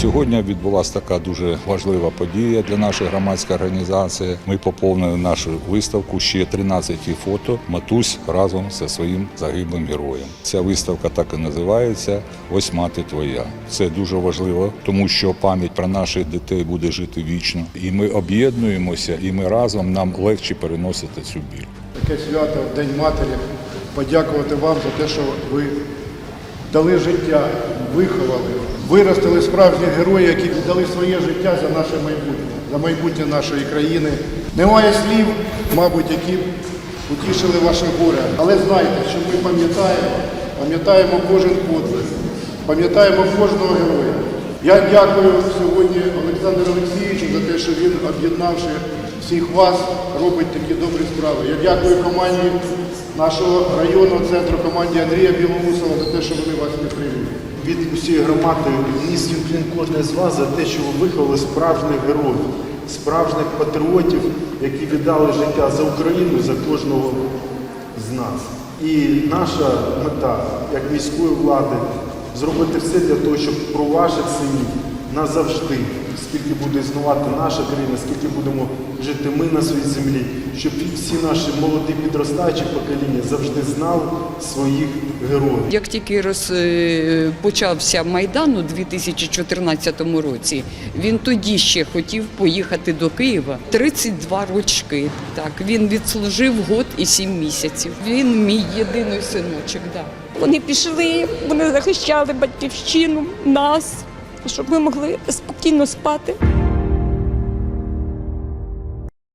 Сьогодні відбулася така дуже важлива подія для нашої громадської організації. Ми поповнили нашу виставку ще 13 фото Матусь разом зі своїм загиблим героєм. Ця виставка так і називається Ось мати твоя. Це дуже важливо, тому що пам'ять про наших дітей буде жити вічно. І ми об'єднуємося, і ми разом нам легше переносити цю біль. таке свято, День Матері, подякувати вам за те, що ви дали життя, виховали, виростили справжніх героїв, які віддали своє життя за наше майбутнє, за майбутнє нашої країни. Немає слів, мабуть, які утішили ваше горе. Але знайте, що ми пам'ятаємо, пам'ятаємо кожен подвиг, пам'ятаємо кожного героя. Я дякую сьогодні Олександру Олексійовичу за те, що він, об'єднавши всіх вас, робить такі добрі справи. Я дякую команді нашого районного центру, команді Андрія Білоусова за те, що вони вас підтримують. Від усієї громади низький вклін кожне з вас за те, що ви виховали справжніх героїв, справжніх патріотів, які віддали життя за Україну, за кожного з нас. І наша мета, як міської влади, зробити все для того, щоб про ваших синів назавжди, скільки буде існувати наша країна, скільки будемо жити ми на своїй землі, щоб всі наші молоді підростаючі покоління завжди знали своїх героїв. Як тільки роз, е, почався Майдан у 2014 році, він тоді ще хотів поїхати до Києва. 32 рочки. Так, він відслужив год і 7 місяців. Він мій єдиний синочок. Да. Вони пішли, вони захищали батьківщину, нас, щоб ми могли спокійно спати.